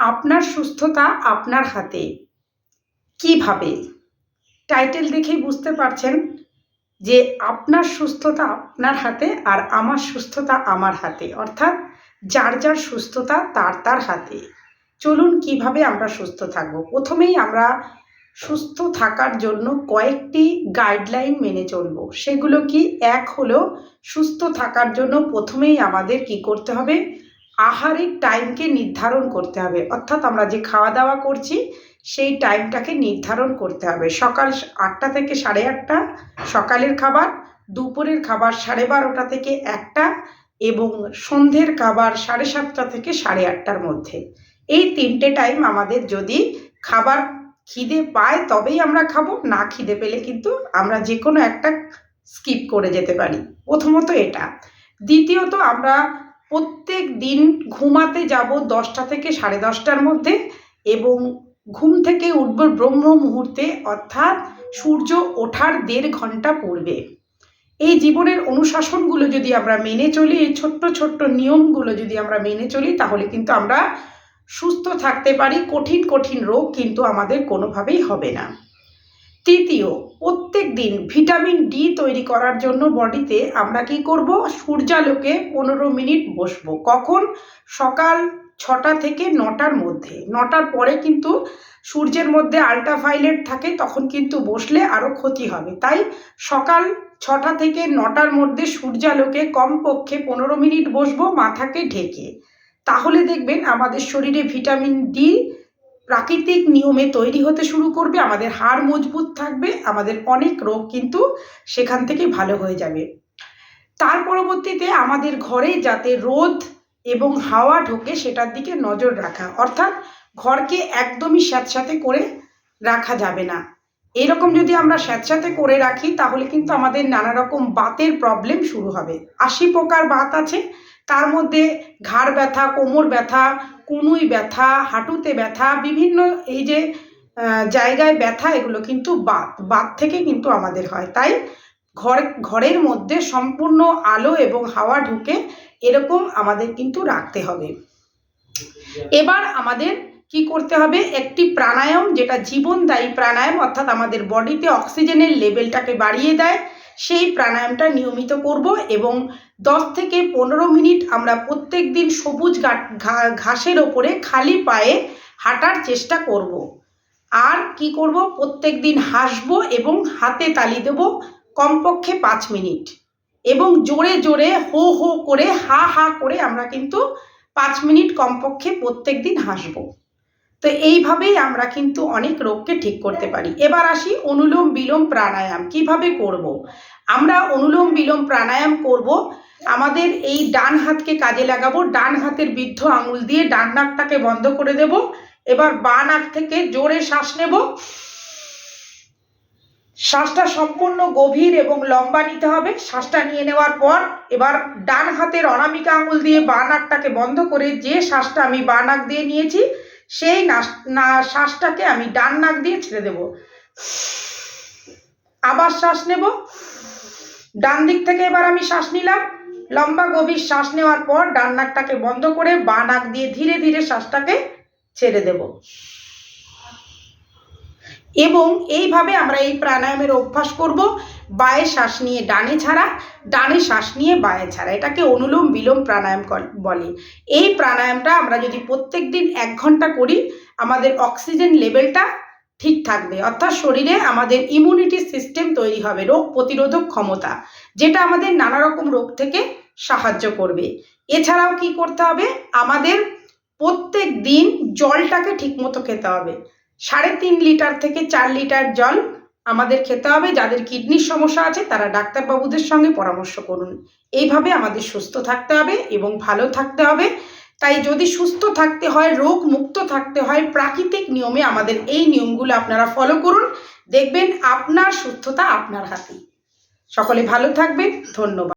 আপনার সুস্থতা আপনার হাতে। কীভাবে টাইটেল দেখেই বুঝতে পারছেন যে আপনার সুস্থতা আপনার হাতে আর আমার সুস্থতা আমার হাতে। অর্থাৎ যার যার সুস্থতা তার তার হাতে। চলুন কীভাবে আমরা সুস্থ থাকব? প্রথমেই আমরা সুস্থ থাকার জন্য কয়েকটি গাইডলাইন মেনে চলব। সেগুলো কি? এক হলো সুস্থ থাকার জন্য প্রথমেই আমাদের কি করতে হবে? আহারের টাইমকে নির্ধারণ করতে হবে। অর্থাৎ আমরা যে খাওয়া দাওয়া করছি, সেই টাইমটাকে নির্ধারণ করতে হবে। সকাল আটটা থেকে সাড়ে আটটা, সকালের খাবার, দুপুরের খাবার সাড়ে বারোটা থেকে একটা এবং সন্ধ্যের খাবার সাড়ে সাতটা থেকে সাড়ে আটটার মধ্যে। এই তিনটে টাইম আমাদের যদি খাবার খিদে পায় তবেই আমরা খাব, না খিদে পেলে কিন্তু আমরা যে কোনো একটা স্কিপ করে যেতে পারি। প্রথমত এটা। দ্বিতীয়ত আমরা প্রত্যেক দিন ঘুমাতে যাব দশটা থেকে সাড়ে দশটার মধ্যে এবং ঘুম থেকে উঠব ব্রহ্ম মুহূর্তে, অর্থাৎ সূর্য ওঠার দেড় ঘণ্টা পূর্বে। এই জীবনের অনুশাসনগুলো যদি আমরা মেনে চলি, এই ছোট্ট ছোট্ট নিয়মগুলো যদি আমরা মেনে চলি, তাহলে কিন্তু আমরা সুস্থ থাকতে পারি। কঠিন কঠিন রোগ কিন্তু আমাদের কোনোভাবেই হবে না। তৃতীয়, প্রত্যেক দিন ভিটামিন ডি তৈরি করার জন্য বডিতে আমরা কি করব? সূর্যালোকে পনেরো মিনিট বসবো। কখন? সকাল ছটা থেকে নটার মধ্যে। নটার পরে কিন্তু সূর্যের মধ্যে আল্ট্রাভায়োলেট থাকে, তখন কিন্তু বসলে আরও ক্ষতি হবে। তাই সকাল ছটা থেকে নটার মধ্যে সূর্যালোকে কমপক্ষে পনেরো মিনিট বসবো মাথাকে ঢেকে। তাহলে দেখবেন আমাদের শরীরে ভিটামিন ডি প্রাকৃতিক নিয়মে তৈরি হতে শুরু করবে, আমাদের হাড় মজবুত থাকবে, আমাদের অনেক রোগ কিন্তু সেখান থেকে ভালো হয়ে যাবে। তার পরবর্তীতে আমাদের ঘরে যাতে রোদ এবং হাওয়া ঢোকে সেটার দিকে নজর রাখা, অর্থাৎ ঘরকে একদমই স্যাঁতস্যাঁতে করে রাখা যাবে না। এরকম যদি আমরা স্যাঁতস্যাঁতে করে রাখি, তাহলে কিন্তু আমাদের নানা রকম বাতের প্রবলেম শুরু হবে। আশি প্রকার বাত আছে তার মধ্যে ঘাড় ব্যথা, কোমর ব্যথা, কুনুই ব্যথা, হাঁটুতে ব্যথা, বিভিন্ন এই যে জায়গায় ব্যথা, এগুলো কিন্তু বাত বাত থেকে কিন্তু আমাদের হয়। তাই ঘর, ঘরের মধ্যে সম্পূর্ণ আলো এবং হাওয়া ঢুকে এরকম আমাদের কিন্তু রাখতে হবে। এবার আমাদের কি করতে হবে? একটি প্রাণায়াম, যেটা জীবনদায়ী প্রাণায়াম, অর্থাৎ আমাদের বডিতে অক্সিজেনের লেভেলটাকে বাড়িয়ে দেয়। সেই প্রাণায়ামটা নিয়মিত করব এবং দশ থেকে পনেরো মিনিট আমরা প্রত্যেক দিন সবুজ ঘাসের ওপরে খালি পায়ে হাঁটার চেষ্টা করব। আর কি করব? প্রত্যেক দিন হাসবো এবং হাতে তালি দেব কমপক্ষে পাঁচ মিনিট। এবং জোরে জোরে হো হো করে হা হা করে আমরা কিন্তু পাঁচ মিনিট কমপক্ষে প্রত্যেক দিন হাসবো। তো এইভাবেই আমরা কিন্তু অনেক রোগকে ঠিক করতে পারি। এবার আসি অনুলোম বিলোম প্রাণায়াম, কীভাবে করব। আমরা অনুলোম বিলোম প্রাণায়াম করব, আমাদের এই ডান হাতকে কাজে লাগাবো, ডান হাতের বৃদ্ধ আঙুল দিয়ে ডান নাকটাকে বন্ধ করে দেব, এবার বা নাক থেকে জোরে শ্বাস নেব। শ্বাসটা সম্পূর্ণ গভীর এবং লম্বা নিতে হবে। শ্বাসটা নিয়ে নেওয়ার পর এবার ডান হাতের অনামিকা আঙুল দিয়ে বা নাকটাকে বন্ধ করে যে শ্বাসটা আমি বা নাক দিয়ে নিয়েছি সেই না, শ্বাসটাকে আমি ডান নাক দিয়ে ছেড়ে দেব। আবার শ্বাস নেব। ডান দিক থেকে এবার আমি শ্বাস নিলাম। লম্বা গভীর শ্বাস নেওয়ার পর ডান নাকটাকে বন্ধ করে বা নাক দিয়ে ধীরে ধীরে শ্বাসটাকে ছেড়ে দেব। এবং এইভাবে আমরা এই প্রাণায়ামের অভ্যাস করব। বায়ে শ্বাস নিয়ে ডানে ছাড়া, ডানে শ্বাস নিয়ে বায়ে ছাড়া। এটাকে অনুলোম বিলোম প্রাণায়াম বলে। এই প্রাণায়ামটা আমরা যদি প্রত্যেক দিন এক ঘণ্টা করি, আমাদের অক্সিজেন লেভেলটা ঠিক থাকবে। অর্থাৎ শরীরে আমাদের ইমিউনিটি সিস্টেম তৈরি হবে, রোগ প্রতিরোধক ক্ষমতা, যেটা আমাদের নানা রকম রোগ থেকে সাহায্য করবে। এছাড়াও কি করতে হবে? আমাদের প্রত্যেক দিন জলটাকে ঠিকমতো খেতে হবে। সাড়ে তিন লিটার থেকে চার লিটার জল আমাদের খেতে হবে, যাদের কিডনির সমস্যা আছে তারা ডাক্তারবাবুদের সঙ্গে পরামর্শ করুন। এইভাবে আমাদের সুস্থ থাকতে হবে এবং ভালো থাকতে হবে। তাই যদি সুস্থ থাকতে হয় রোগ মুক্ত থাকতে হয়, প্রাকৃতিক নিয়মে আমাদের এই নিয়মগুলো আপনারা ফলো করুন। দেখবেন আপনার সুস্থতা আপনার হাতে সকলে ভালো থাকবেন, ধন্যবাদ।